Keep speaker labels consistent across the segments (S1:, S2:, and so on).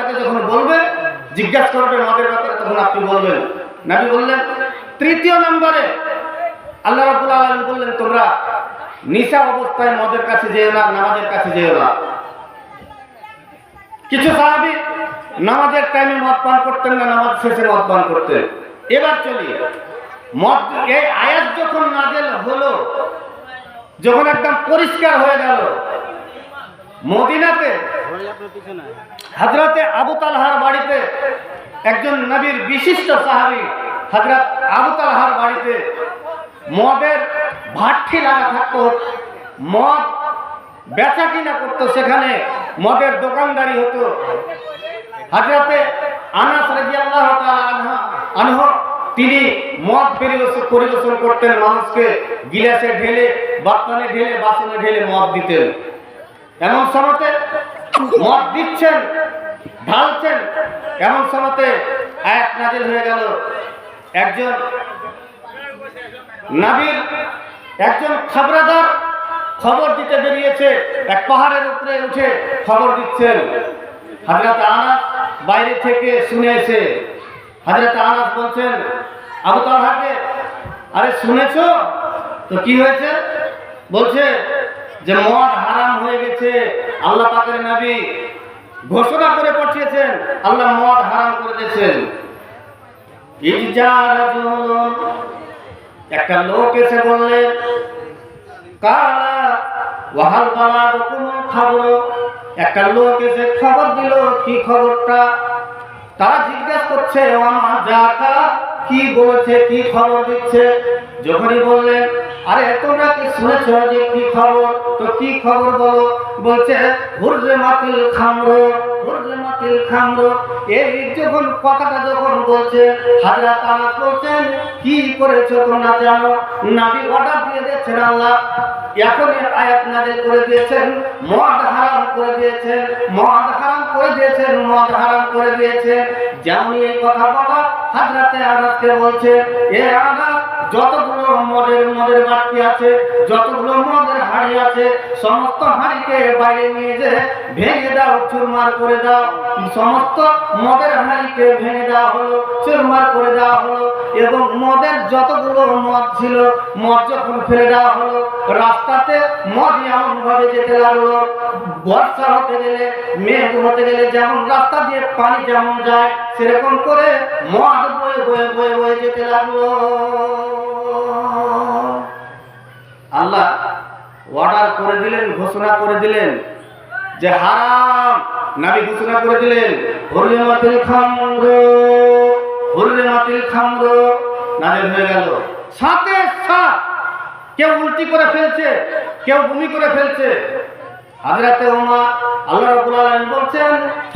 S1: আপনাকে যখন বলবে, জিজ্ঞাসা করবে মদের ব্যাপারে, তখন আপনি বলবেন। নাবি বললেন, তৃতীয় নম্বরে। আল্লাহ রাব্বুল আলামিন বললেন, তোমরা নিশা অবস্থায় মদের কাছে যেও না, নামাজের কাছে যেও না। কিছু সাহাবি নামাজের টাইমে মদ পান করতেন না, নামাজ শেষে মদ পান করতেন। এবার চলি। মদ, এই আয়াত যখন নাজেল হলো, যখন একদম পরিষ্কার হয়ে গেল, মদিনাতে হাজরাতে আবু তালহার বাড়িতে একজন নবীর বিশিষ্ট সাহাবি হাজরাত আবু তালহার বাড়িতে মদের ভাট্টি লাগা থাকতো। মদ বেচা কিনা করতো। সেখানে মদের দোকানদারি হতো। হাজরাতে আনাস রাদিয়াল্লাহু তাআলা আনহা তিনি মদ পরিবেশন পরিবেশন করতেন। মানুষকে গিলাসে ঢেলে বাসনে ঢেলে বাসনে ঢেলে মদ দিতেন। এমন সময়তে মদ দিচ্ছেন ঢালছেন এমন সময়তে আয়াত নাজিল হয়ে গেল। একজন নাবির, একজন খাবরাদার খবর দিতে বেরিয়েছে। এক পাহাড়ের উপরে উঠে খবর দিচ্ছেন। হাজরত আনাস বাইরে থেকে শুনে এসে, হাজরত আনাস বলছেন, আবু তালহাকে, আরে শুনেছো? তো কি হয়েছে? বলছে যে, মদ হারাম হয়ে গেছে। আল্লাহ পাকের নবী ঘোষণা করে পাঠিয়েছেন, আল্লাহ মদ হারাম করে দিয়েছেন। একটা লোক এসে বললেন কালা, ওয়াহাল বালা রকম খবর। একটা লোক এসে খবর দিল, কি খবরটা? তারা জিজ্ঞেস করছে আমার জাকা? কি বলেছে, কি খবর দিচ্ছে? যখনই বললেন, আরে, তোমরা কি শুনেছ যে কি খবর? তো কি খবর বলো? বলছে, হুররে মাতিল খামরো, হুররে মাতিল খামরো। এই যখন কথাটা যখন বলছে হাজরা তারা বলছেন, কি করেছ তোমরা জানো? নাবি অর্ডার দিয়ে দিয়েছেন আল্লাহ। এখনই আয়াত নাজিল করে দিয়েছেন, মদ হারাম করে দিয়েছেন, মদ হারাম করে দিয়েছেন, মদ হারাম করে দিয়েছেন। যেমন এই কথা বলা, হাজরাতে আনাসকে বলছে, এ আনাস, যতগুলো মদের মদের বাড়তি আছে, যতগুলো মদের হাড়ি আছে, সমস্ত হাড়িকে বাইরে নিয়ে যে ভেঙে দাও, চুরমার করে দাও। সমস্ত মদের হাড়িকে ভেঙে দেওয়া হলো, চুরমার করে দেওয়া হলো এবং মদের যতগুলো মদ ছিল, মদ যখন ফেলে দেওয়া হলো, রাস্তাতে মদ এমন ভাবে যেতে লাগল, বর্ষা হতে গেলে, মেঘ হতে গেলে যেমন রাস্তা দিয়ে পানি যেমন যায় সেরকম করে মদ বয়ে বয়ে বয়ে বয়ে যেতে লাগল। আল্লাহ অর্ডার করে দিলেন, ঘোষণা করে দিলেন যে হারাম। নাবি ঘোষণা করে দিলেন হরিলে মাতিল খামর হরিলে মাতিল খামর। নাজিল হয়ে গেল। সাথে সাথ কেউ উল্টি করে ফেলছে, কেউ বমি করে ফেলছে। আল্লাহ রাব্বুল আলামিন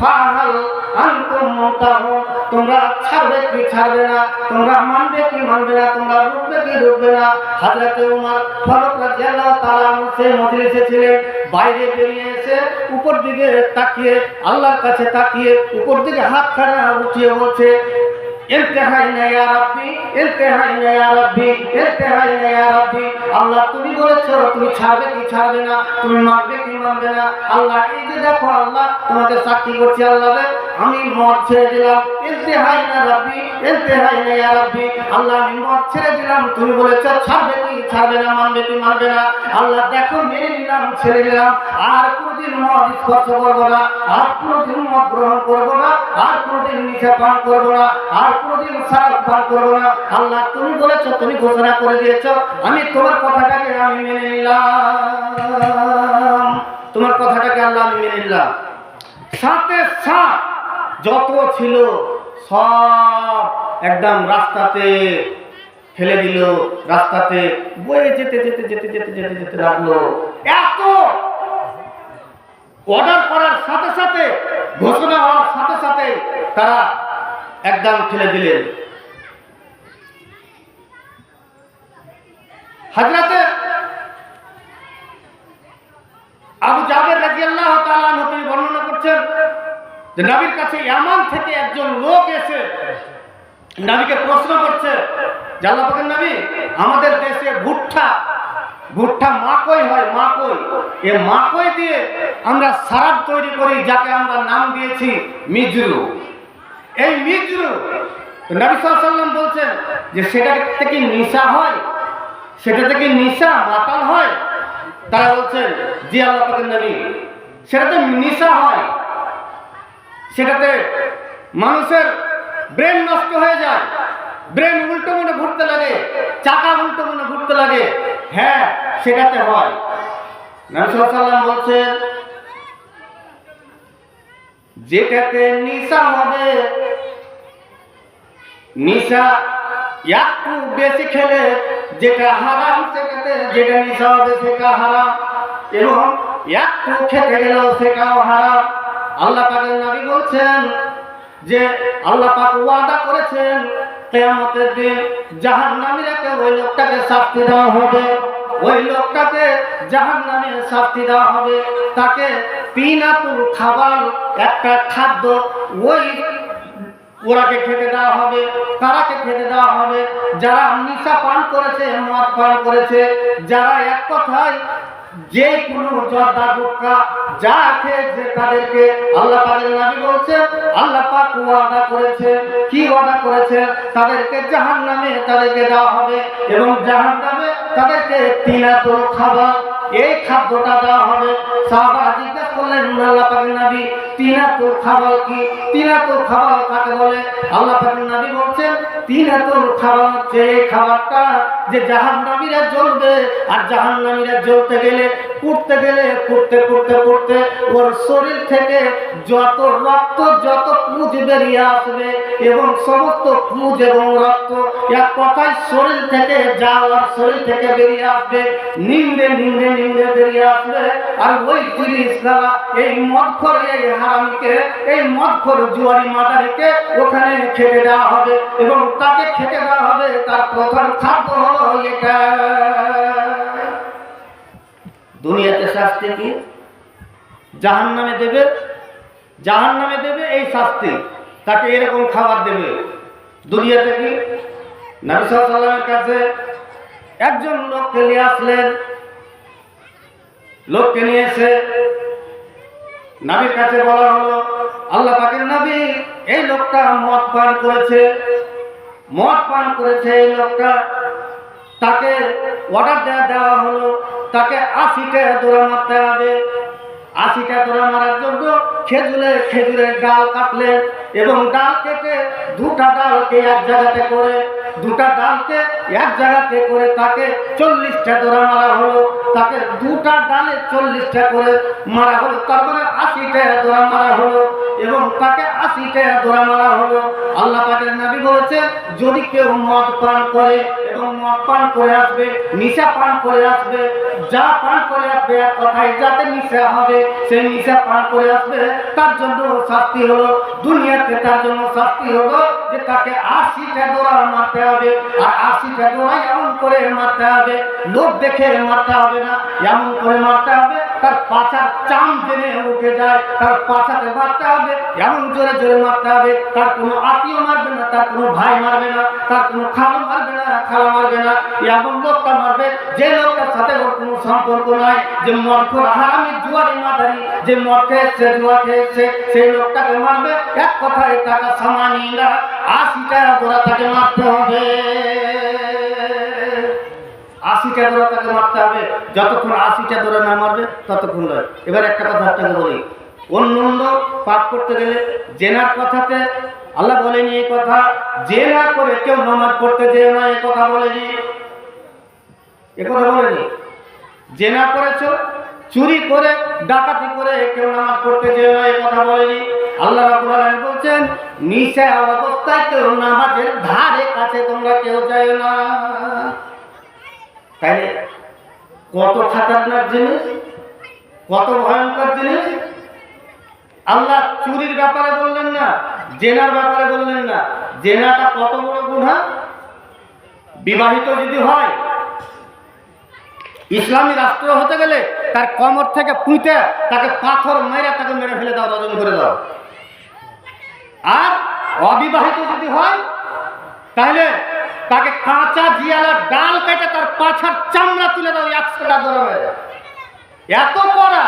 S1: ফাহাল আনতুম তোমরা ছাড়বে কি ছাড়বে না, তোমরা মানবে কি মানবে না, তোমরা রুখবে কি রুখবে না। ওমর ফারুক রাদিয়াল্লাহু তাআলা সেই মজলিসে ছিলেন, বাইরে বেরিয়ে এসে উপর দিকে তাকিয়ে, আল্লাহর কাছে তাকিয়ে উপর দিকে হাত খানা উঠিয়ে বলছে আল্লাহ, তুমি ছাড়বে ছাড়বে না? দেখো আমি মদ ছেড়ে দিলাম। ইন্তেহাই না রাব্বি ইন্তেহাই না রাব্বি। আল্লাহ, আমি মদ ছেড়ে দিলাম। তুমি ছাড়বে ছাড়বে না, মানবে কি মানবে না? আল্লাহ, দেখো, মেনে নিলাম, ছেড়ে দিলাম। আর কোনদিন মদ স্পর্শ করব না, আর কোনদিন মদ গ্রহণ করব না, আর কোনদিন নিশা পান করব না, আর ঘোষণা করে দিয়েছ। আমি তোমার কথাটাকে নিলাম। তোমার কথাটাকে নিলাম। সাথ যত ছিল, সব একদম রাস্তাতে ফেলে দিল, রাস্তাতে বয়ে যেতে যেতে যেতে যেতে যেতে যেতে লাগল। এত অর্ডার করার সাথে সাথে, ঘোষণা হওয়ার সাথে সাথে তারা একদম ফেলে দিলেন। হাজরাতে আবু জাবের তাআলা আনহু তিনি বর্ণনা করছেন যে নবীর কাছে ইয়ামান থেকে একজন লোক এসে নবীকে প্রশ্ন করছে যে আল্লাহ পাকের আমাদের দেশে ভুট্টা ভুট্টা মাকই হয় মাকই। এ মাকই দিয়ে আমরা সারাপ তৈরি করি যাকে আমরা নাম দিয়েছি মিজরু। এই মিজরু নবী সাল্লাম বলছেন যে সেটা থেকে নিশা হয়, সেটা থেকে নিশা মাতাল হয়। তারা বলছেন, জি আল্লাহ নবী, সেটাতে নিশা হয়। সেটাতে মানুষের ব্রেন নষ্ট হয়ে যায়, ব্রেন উল্টো মনে ঘুরতে লাগে, চাকা উল্টো মনে ঘুরতে লাগে। হ্যাঁ সেটাতে হয়। নবসাল্লাম বলছেন যেটাতে নিশা হবে। নিশা একটু বেশি খেলে যেটা হারাম, সেটাতে যেটা নিশা হবে, সেটা হারাম। এবং একটু খেতে গেলেও সেটাও হারাম। আল্লাহ পাকের নবী বলছেন যে আল্লাহ পাক ওয়াদা করেছেন, কেয়ামতের দিন জাহান্নামীরাকে ওই লোকটাকে শাস্তি দেওয়া হবে। ওই লোকটাকে জাহান জাহান্নামের শাস্তি দেওয়া হবে। তাকে তিনাতুল খাবার, একটা খাদ্য ওই ওরাকে খেতে দেওয়া হবে, তারাকে খেতে দেওয়া হবে। যারা নিশা পান করেছে, মদ পান করেছে, যারা এক কথায় যে কোনো জর্দা যা তাদেরকে আল্লাহ নামে বলছে, আল্লাহ পাক ওয়াদা করেছে। কি ওয়াদা করেছে? তাদেরকে জাহান্নামে তাদেরকে দেওয়া হবে এবং জাহান্নামে তাদেরকে তিনাতুল খাবার, এই খাদ্যটা দেওয়া হবে। সাহাবা জিজ্ঞেস করলেন, আল্লাহ পাকের তিনাতুল খাবার কি? তিনাতুল খাবার কাকে বলে? আল্লাহ বলছেন তিনাতুল খাবার হচ্ছে এই খাবারটা যে জ্বলবে, আর জ্বলতে গেলে গেলে ওর শরীর থেকে যত রক্ত, যত পুঁজ বেরিয়ে আসবে এবং সমস্ত পুঁজ এবং রক্ত এক কথায় শরীর থেকে যা ওর শরীর থেকে বেরিয়ে আসবে নিন্দে নিন্দে নিন্দে বেরিয়ে আসবে। আর ওই জিনিস এই মদখর এই হারামিকে, এই মদখর জুয়ারি মাদারিকে ওখানে খেতে দেওয়া হবে এবং তাকে খেতে দেওয়া হবে, তার প্রধান খাদ্য হলো এটা। দুনিয়াতে শাস্তি কি? জাহান নামে দেবে? জাহান নামে দেবে এই শাস্তি। তাকে এরকম খাবার দেবে। দুনিয়াতে কি? সাল্লামের কাছে একজন লোককে নিয়ে আসলেন। লোককে নিয়ে এসে নাবির কাছে বলা হলো, আল্লাহ পাকের নবী, এই লোকটা মদ পান করেছে। মদ পান করেছে এই লোকটা। তাকে অর্ডার দেওয়া দেওয়া হলো, তাকে আশিটা দৌড়া মারতে হবে। আশিটা দৌড়া মারার জন্য খেজুরে, খেজুরের ডাল কাটলেন এবং ডাল কেটে দুটা ডালকে এক জায়গাতে করে, দুটা ডালকে এক জায়গাতে করে তাকে চল্লিশটা দৌড়া মারা হলো। তাকে দুটা ডালে চল্লিশটা করে মারা হলো। তারপরে আশিটা ধরা মারা হলো। এবং তাকে আশিটা দৌড়া মারা হলো। আল্লাহ পাকের নবী বলেছেন, যদি কেউ মদ পান করে এবং মদ পান করে আসবে, নিশা পান করে আসবে, যা পান করে আসবে এক কথায়, যাতে নিশা হবে, সেই নিশা পান করে আসবে, তার জন্য শাস্তি হলো দুনিয়াতে, তার জন্য শাস্তি হলো যে তাকে আশিটা দোড়া মারতে হবে। আর আশিটা দোড়া এমন করে মারতে হবে লোক দেখে মারতে হবে না। এমন করে মারতে হবে, তার পাছার চাম জেনে উঠে যায়, তার পাছাতে মারতে হবে এমন জোরে জোরে মারতে হবে, তার কোনো আত্মীয় মারবে না, তার কোনো ভাই মারবে না, তার কোনো খালা মারবে না খালা মারবে না। এমন লোকটা মারবে, যে লোকটার সাথে ওর কোনো সম্পর্ক নাই, যে মদ হারামি জুয়ারি মাদারি, যে মদ খেয়েছে, জুয়া খেয়েছে, সেই লোকটাকে মারবে, এক কথায় টাকা সামানি না আশিটা গোড়া তাকে মারতে হবে। আশিটা দৌড়া তাকে মারতে হবে, যতক্ষণ আশিটা দৌড়া না মারবে, ততক্ষণ নয়। এবার একটা কথা বলি অন্য পাপ করতে গেলে জেনার কথাতে আল্লাহ বলেনি এই কথা। জেনা করে কেউ নামাজ পড়তে যেও না, এ কথা বলেনি। এ কথা বলেনি। জেনা করেছ, চুরি করে, ডাকাতি করে কেউ নামাজ পড়তে যেও না এই কথা বলেনি। আল্লাহ আলামিন বলছেন নিশা অবস্থায় কেউ নামাজের ধারে কাছে তোমরা কেউ যায় না। তাই কত খাতারনাক জিনিস, কত ভয়ঙ্কর জিনিস আল্লাহ চুরির ব্যাপারে বললেন না, জেনার ব্যাপারে বললেন না। জেনাটা কত বড় গুণা? বিবাহিত যদি হয়, ইসলামী রাষ্ট্র হতে গেলে তার কমর থেকে পুঁতে তাকে পাথর মেরে তাকে মেরে ফেলে দাও রজন করে দাও। আর অবিবাহিত যদি হয়, তাহলে তাকে কাঁচা জিয়ালার ডাল কেটে তার পাছার চামড়া তুলে দাও একশোটা গরমে এত করা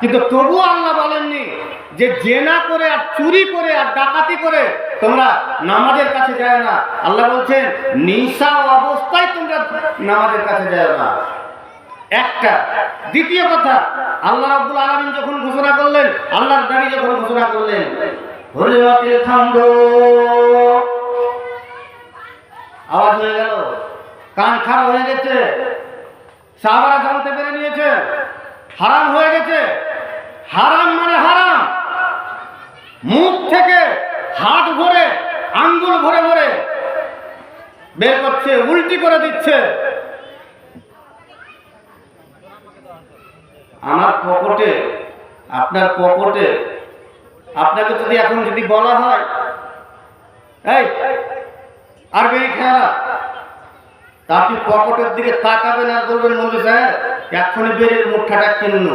S1: কিন্তু তবুও আল্লাহ বলেননি যে জেনা করে আর চুরি করে আর ডাকাতি করে তোমরা নামাজের কাছে যায় না। আল্লাহ বলছেন নিশা অবস্থায় তোমরা নামাজের কাছে যায় না। একটা। দ্বিতীয় কথা, আল্লাহ রাব্বুল আলামিন যখন ঘোষণা করলেন, আল্লাহর নবী যখন ঘোষণা করলেন আওয়াজ হয়ে গেল। কান খারাপ হয়ে গেছে। সাহাবারা জানতে পেরে নিয়েছে। হারাম হয়ে গেছে। হারাম মানে হারাম। মুখ থেকে হাত ভরে, আঙ্গুল ভরে ভরে বের করছে, উল্টি করে দিচ্ছে। আমার পকেটে, আপনার পকেটে, আপনাকে যদি এখন যদি বলা হয়, এই আর বেরি খেয়ালা তা আপনি পকেটের দিকে তাকাবেন আর বলবেন মন্দির সাহেব এক্ষুনি বেরিয়ে মুঠাটা কিনল।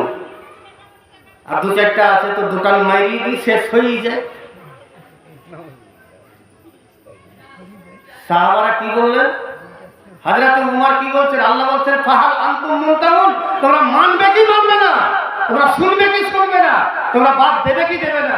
S1: আর দু চারটা আছে তো দোকান মাইরি শেষ হয়েই যায়। সাহাবারা কি বললেন? হাজরাতে উমার কি বলছেন? আল্লাহ বলছেন, ফাহাল আনতুম মুনতাহুন। তোমরা মানবে কি মানবে না? তোমরা শুনবে কি শুনবে না? তোমরা বাদ দেবে কি দেবে না?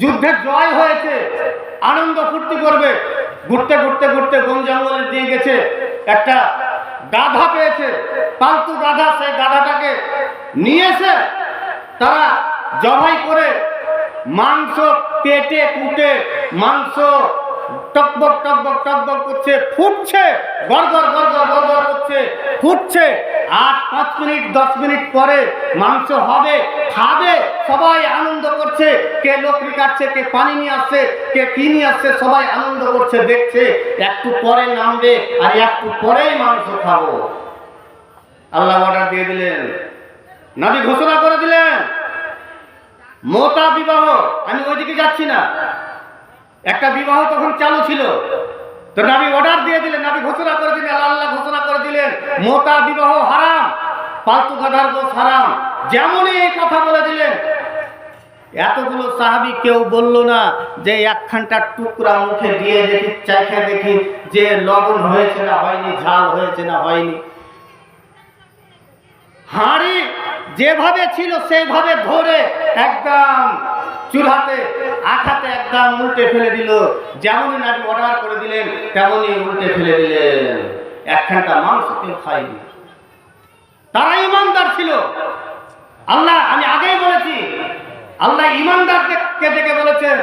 S1: যুদ্ধে জয় হয়েছে, আনন্দ ফুর্তি করবে। ঘুরতে ঘুরতে ঘুরতে বন জঙ্গলে দিয়ে গেছে? একটা গাধা পেয়েছে, পালতু গাধা, সেই গাধাটাকে নিয়েছে। তারা জবাই করে মাংস, পেটে কুটে মাংস টকবক টকবক টকবক করছে, ফুটছে, গড়গড় গড়গড় গড়গড় করছে, ফুটছে। আর পাঁচ মিনিট, দশ মিনিট পরে মাংস হবে, খাবে, সবাই আনন্দ করছে। কে লোকরি কাটছে, কে পানি নিয়ে আসছে, কে কি নিয়ে আসছে, সবাই আনন্দ করছে, দেখছে, একটু পরে নামবে আর একটু পরেই মাংস খাব। আল্লাহ অর্ডার দিয়ে দিলেন। নবী ঘোষণা করে দিলেন মোতা বিবাহ, আমি ওইদিকে যাচ্ছি না। একটা বিবাহ তখন চালু ছিল। তো নাবি অর্ডার দিয়ে দিলেন, নাবি ঘোষণা করে দিলেন, আল্লাহ ঘোষণা করে দিলেন মোতা বিবাহ হারাম, পালতু গাধার গোস হারাম, যেমনই এই কথা বলে দিলেন। এতগুলো সাহাবি কেউ বলল না যে একখানটা টুকরা মুখে দিয়ে দেখি চাইখা দেখি যে লবণ হয়েছে না হয়নি, ঝাল হয়েছে না হয়নি। হাঁড়ি যেভাবে ছিল সেইভাবে ধরে একদম চুলহাতে আখাতে একদম উল্টে ফেলে দিল। যেমনই নাকি অর্ডার করে দিলেন, তেমনই উল্টে ফেলে দিলেন। একখানটা মাংস কেউ খায়নি। তারা ইমানদার ছিল। আল্লাহ, আমি আগেই বলেছি, আল্লাহ ইমানদারকে ডেকে বলেছেন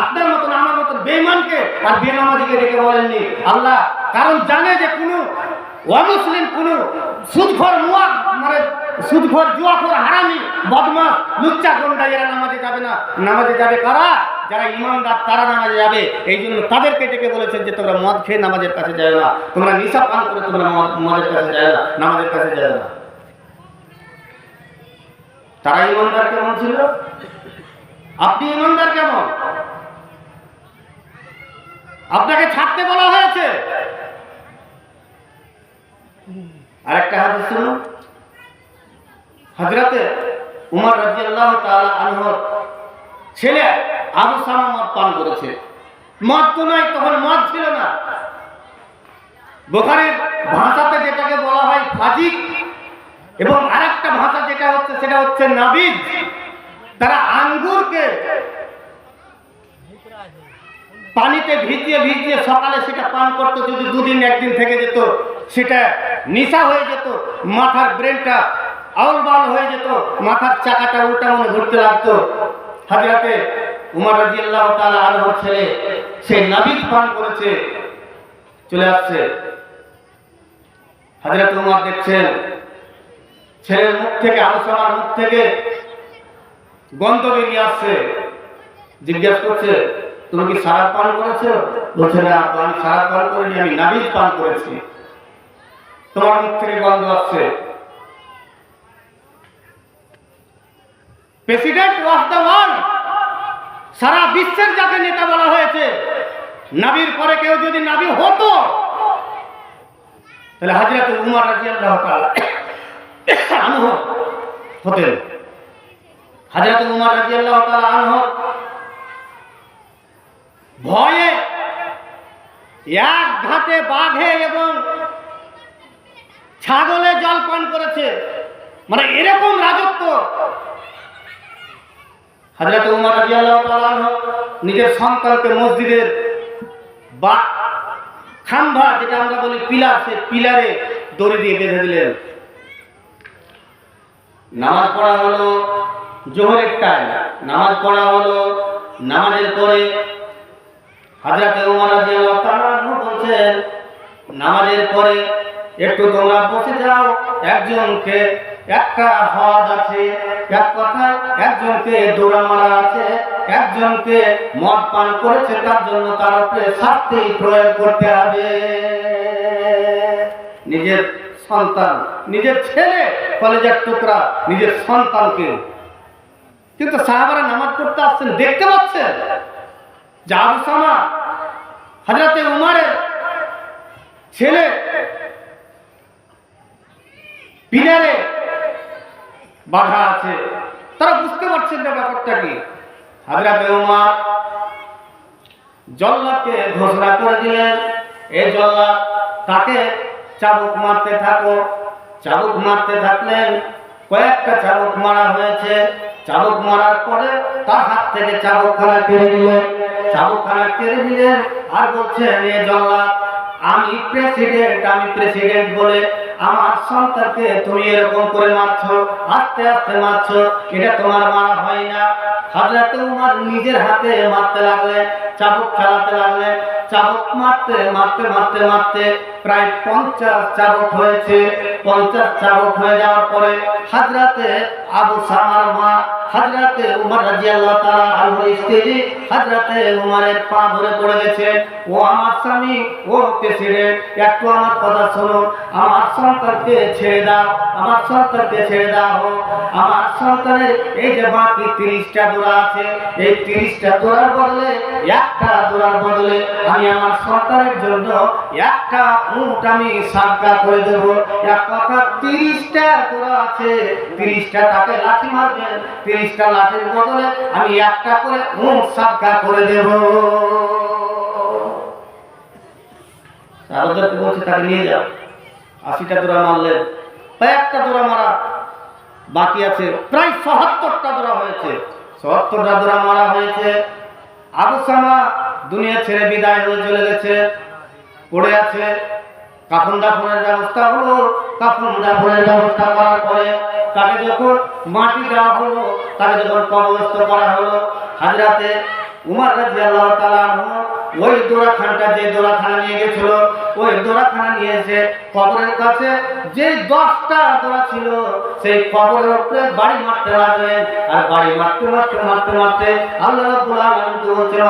S1: আপনার মতন, আমার মতন বেঈমানকে আর বেনামাজিকে ডেকে বলেননি। আল্লাহ, কারণ জানে যে কোনো অমুসলিম কোনো সুদখোর মুয়া মানে সুদখোর জুয়াখোর হারামি বদমাস লুচ্চা গুন্ডা, এরা নামাজে যাবে না। নামাজে যাবে কারা? যারা ইমানদার, তারা নামাজে যাবে। এই জন্য তাদেরকে ডেকে বলেছেন যে তোমরা মদ খেয়ে নামাজের কাছে যায় না। তোমরা নিশা পান করে তোমরা মদ- মদের কাছে যায় না, নামাজের কাছে যায় না। তারা ইমানদার কেমন ছিল? আপনি ইমানদার কেমন? আপনাকে ছাড়তে বলা হয়েছে। আরেকটা হাদিস শুনুন হজরতে উমর রাজিয়াল্লাহু তাআলা আনহর ছেলে আবু সামা মদ পান করেছে। মদ তো নয় তখন মদ ছিল না। বোখারের ভাষাতে যেটাকে বলা হয় ফাজিক, এবং আরেকটা ভাষা যেটা হচ্ছে সেটা হচ্ছে নাবিদ তারা আঙ্গুরকে পানিতে ভিজিয়ে ভিজিয়ে সকালে সেটা পান করতো, যদি দুদিন একদিন থেকে যেত। সেটা নিশা হয়ে যেত, মাথার ব্রেনটা আউলবাল হয়ে যেত, মাথার চাকাটা উল্টা মনে ঘুরতে লাগতো। হাজরাতে উমর রাজিয়াল্লাহ তাআলা আনহর ছেলে, সে নাবিদ পান করেছে, চলে আসছে। হাজরত উমর দেখছেন, ছেলের মুখ থেকে আলোচনার মুখ থেকে গন্ধ বেরিয়ে আসছে। জিজ্ঞেস করছে, তুমি কি সারা পান করেছ? বলছে, না, আমি সারা পান করিনি, আমি নাবিজ পান করেছি। তোমার মুখ থেকে গন্ধ আসছে। প্রেসিডেন্ট অফ সারা বিশ্বের যাকে নেতা বলা হয়েছে, নাবির পরে কেউ যদি নাবি হতো, তাহলে হাজরত উমর রাদিয়াল্লাহু তাআলা আনহু হতেন। হাজরত উমর রাদিয়াল্লাহু তাআলা আনহু ভয়ে এক ঘাটে বাঘে এবং ছাগলে জল পান করেছে। মানে এরকম রাজত্ব। হাজরত উমর নিজের সন্তানকে মসজিদের বা খাম্বা, যেটা আমরা বলি পিলার সে পিলারে দড়ি দিয়ে বেঁধে দিলেন। নামাজ পড়া হলো জোহরের টাইম। নামাজ পড়া হলো নামাজের পরে হাজরাতে উমর বলছেন, নামাজের পরে একটু তোমরা বসে যাও, একজনকে একটা হদ আছে, এক কথায় একজনকে দৌড়া মারা আছে, একজনকে মদ পান করেছে, তার জন্য তার উপরে শাস্তি প্রয়োগ করতে হবে। নিজের সন্তান, নিজের ছেলে, কলেজের টুকরা, নিজের সন্তানকে। কিন্তু সাহাবারা নামাজ পড়তে আসছেন, দেখতে পাচ্ছেন যে আবু সামা হাজরাতে উমারের ছেলে পিলারে বাধা আছে। তারা বুঝতে পারছেন না ব্যাপারটা কি। জল্লাদকে ঘোষণা করে দিলেন তাকে চাবুক মারতে থাকো। চাবুক মারতে থাকলেন, কয়েকটা চাবুক মারা হয়েছে। চাবুক মারার পরে তার হাত থেকে চাবুকখানা কেড়ে নিলেন। চাবুকখানা কেড়ে নিলেন আর বলছেন, এ জল্লাদ আমি প্রেসিডেন্ট আমি প্রেসিডেন্ট বলে আমার সন্তানকে তুমি এরকম করে মারছো, আস্তে আস্তে মারছো, এটা তোমার মারা হয় না। হাজরাতে উমার নিজের হাতে মারতে লাগলেন চাবুক চালাতে লাগলেন চাবুক মারতে মারতে মারতে মারতে প্রায় পঞ্চাশ চাবুক হয়েছে। পঞ্চাশ চাবুক হয়ে যাওয়ার পরে হাজরাতে আবু সামার মা হাজরাতে উমর রাজিয়াল্লাহ তাআলা আনহুর স্ত্রী হাজরাতে উমরের পা ধরে পড়ে গেছে। ও আমার স্বামী, ও প্রেসিডেন্ট একটু আমার কথা শুনুন আমার সন্তানকে ছেড়ে দাও। আমার সন্তানকে ছেড়ে দাও। আমার সন্তানের এই যে বাকি তিরিশটা দোড়া আছে, এই তিরিশটা দোড়ার বদলে একটা দোড়ার বদলে আমি আমার সন্তানের জন্য একটা উট আমি সাদকা করে দেব। এক কথা তিরিশটা দোড়া আছে। তিরিশটা তাকে লাঠি মারবেন। তিরিশটা লাঠির বদলে আমি একটা করে করে দেব। সারদারকে বলছে, তাকে নিয়ে যাও। আশিটা মারলেন মারা বাকি আছে, প্রায় সহাত্তরটা দোড়া হয়েছে। সহাত্তরটা দোড়া মারা হয়েছে। আবু সামা দুনিয়া ছেড়ে বিদায় হয়ে চলে গেছে, পড়ে আছে। কাফন দাফনের ব্যবস্থা হলো কাফন দাফনের ব্যবস্থা করার পরে তাকে যখন মাটি দেওয়া হলো, তাকে যখন কবরস্থ করা হলো, হাজরাতে উমার রাজি তাআলা আনহু ওই দোরাখানটা যে দোরাখানা নিয়ে গেছিল, ওই দোরাখানা নিয়ে এসে কবরের কাছে যে দশটা দোরা ছিল, সেই কবরের উপরে বাড়ি মারতে লাগলেন। আর বাড়ি মারতে মারতে মারতে মারতে আল্লাহ বলছেন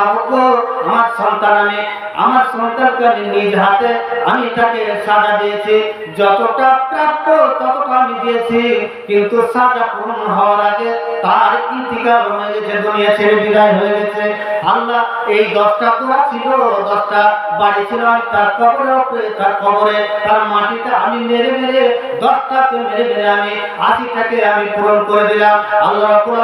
S1: আমার সন্তান আমি, আমার সন্তানকে আমি নিজ হাতে, আমি তাকে সাজা দিয়েছি। যতটা প্রাপ্য ততটা আমি দিয়েছি। কিন্তু সাজা পূর্ণ হওয়ার আগে তার ইন্তিকাল হয়ে গেছে, দুনিয়া ছেড়ে বিদায় হয়ে গেছে। আল্লাহ এই দশটা দোয়া ছিল, দশটা বাড়ি ছিল তার কবরে তার কবরে, তার মাটিতে আমি মেরে মেরে, দশটাকে মেরে মেরে আমি আশিটাকে আমি পূরণ করে দিলাম। আল্লাহ রাব্বুল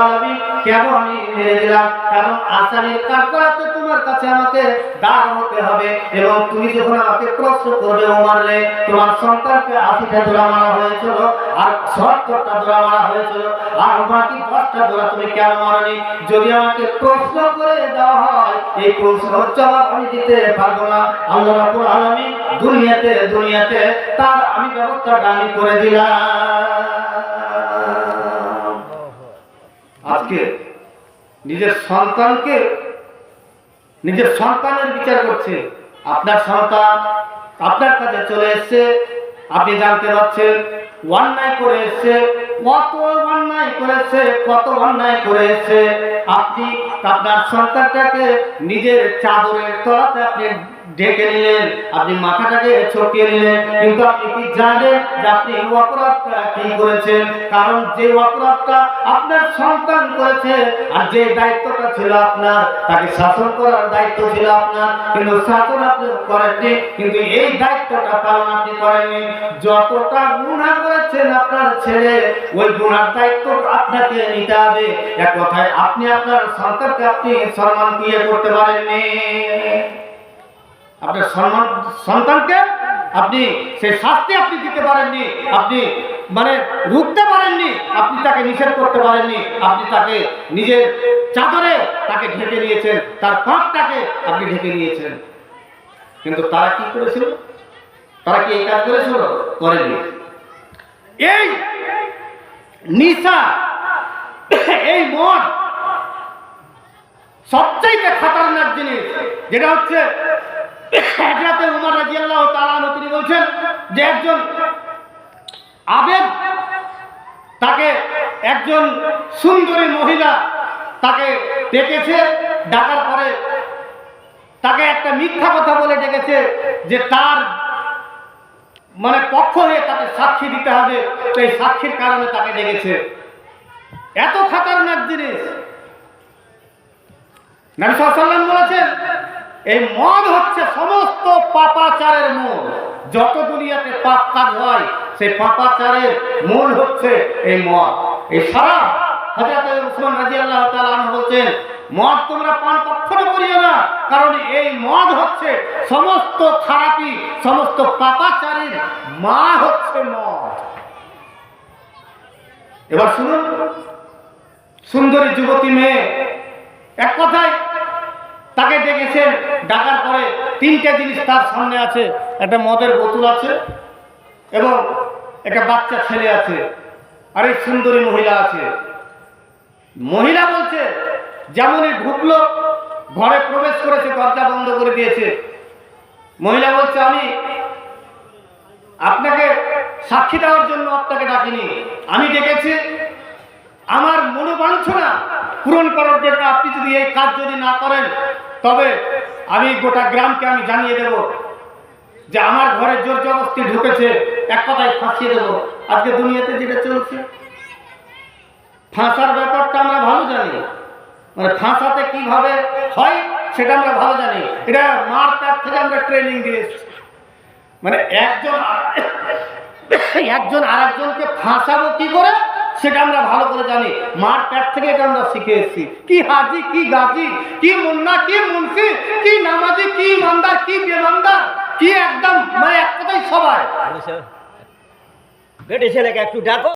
S1: কেন আমি মেরে দিলাম। কারণ আসানের কাজ করাতে তোমার কাছে আমাকে দাঁড় হতে হবে এবং তুমি যখন আমাকে প্রশ্ন করবে ওমার তোমার সন্তানকে আশিটা দোলা মারা হয়েছিল আর সত্তরটা দোলা মারা হয়েছিল আর বাকি দশটা দোলা তুমি কেন মারনি? যদি আমাকে প্রশ্ন করে দেওয়া হয়, এই প্রশ্নের আমি দিতে পারব না। আল্লাহ রাব্বুল আলামিন দুনিয়াতে দুনিয়াতে তার আমি ব্যবস্থাটা আমি করে দিলাম। আজকে নিজের সন্তানকে, নিজের সন্তানের বিচার করছে। আপনার সন্তান আপনার কাছে চলে এসছে, আপনি জানতে পারছেন, অন্যায় করে এসছে কত অন্যায় করেছে কত অন্যায় করেছে। আপনি আপনার সন্তানটাকে নিজের চাদরের তলাতে আপনি ঢেকে নিলেন। আপনি মাথাটাকে ছড়িয়ে নিলেন। কিন্তু আপনি কি জানেন যে আপনি এই অপরাধটা কি করেছেন? কারণ যে অপরাধটা আপনার সন্তান করেছে আর যে দায়িত্বটা ছিল আপনার, তাকে শাসন করার দায়িত্ব ছিল আপনার। কিন্তু শাসন আপনি করেননি, কিন্তু এই দায়িত্বটা পালন আপনি করেননি। যতটা গুণা করেছেন আপনার ছেলে, ওই গুণার দায়িত্ব আপনাকে নিতে হবে। এক কথায় আপনি আপনার সন্তানকে আপনি সম্মান দিয়ে করতে পারেননি। আপনার সন্তানকে আপনি সেই শাস্তি আপনি দিতে পারেননি, আপনি মানে রুখতে পারেননি, আপনি তাকে নিষেধ করতে পারেননি, আপনি তাকে নিজের চাদরে তাকে ঢেকে নিয়েছেন, তার পাপটাকে আপনি ঢেকে নিয়েছেন। কিন্তু তারা কি করেছিল? তারা কি এই কাজ করেছিল? করেনি এই নিশা এই মদ সবচাইতে খাতারনাক জিনিস, যেটা হচ্ছে হযরতে উমর রাদিয়াল্লাহু তাআলা আনহু, তিনি বলছেন যে একজন আবেদ, তাকে একজন সুন্দরী মহিলা তাকে ডেকেছে, ডাকার পরে তাকে একটা মিথ্যা কথা বলে ডেকেছে যে তার মানে পক্ষ হয়ে তাকে সাক্ষী দিতে হবে এই সাক্ষীর কারণে তাকে ডেকেছে। এত খাতারনাক জিনিস। নবী সাল্লাম বলেছেন এই মদ হচ্ছে সমস্ত পাপাচারের মূল। যত দুনিয়াতে পাপ কাজ হয়, সেই পাপাচারের মূল হচ্ছে এই মদ। এই সারা হযরত উসমান তাআলা আনহু বলছেন, মদ তোমরা পান কখনো করিও না, কারণ এই মদ হচ্ছে সমস্ত খারাপি, সমস্ত পাপাচারের মা হচ্ছে মদ। এবার শুনুন, সুন্দরী যুবতী মেয়ে, এক কথায় তাকে ডেকেছেন। ডাকার পরে তিনটে জিনিস তার সামনে আছে। একটা মদের বোতল আছে এবং একটা বাচ্চা ছেলে আছে আর এই সুন্দরী মহিলা আছে। মহিলা বলছে, যেমনই ঢুকলো, ঘরে প্রবেশ করেছে, দরজা বন্ধ করে দিয়েছে। মহিলা বলছে, আমি আপনাকে সাক্ষী দেওয়ার জন্য আপনাকে ডাকিনি। আমি ডেকেছি। আমার মনোবাঞ্ছনা পূরণ করার জন্য আপনি যদি এই কাজ যদি না করেন তবে আমি গোটা গ্রামকে আমি জানিয়ে দেব যে আমার ঘরে জোর জবস্তি ঢুকেছে, এক কথায় ফাঁসিয়ে দেবো। আজকে দুনিয়াতে যেটা চলছে, ফাঁসার ব্যাপারটা আমরা ভালো জানি। মানে ফাঁসাতে কীভাবে হয় সেটা আমরা ভালো জানি। এটা মার তার থেকে আমরা ট্রেনিং দিয়ে এসেছি। মানে একজন আর- একজন আরেকজনকে ফাঁসাবো কি করে? সেটা আমরা ভালো করে জানি। মার প্যাট থেকে এটা আমরা শিখে এসেছি কি হাজি, কি গাজি, কি মুন্না, কি মুন্সি, কি নামাজি, কি ইমানদার, কি বেমানদার, কি একদম মানে এক কথাই সবাই।
S2: বেটে ছেলেকে একটু ডাকো।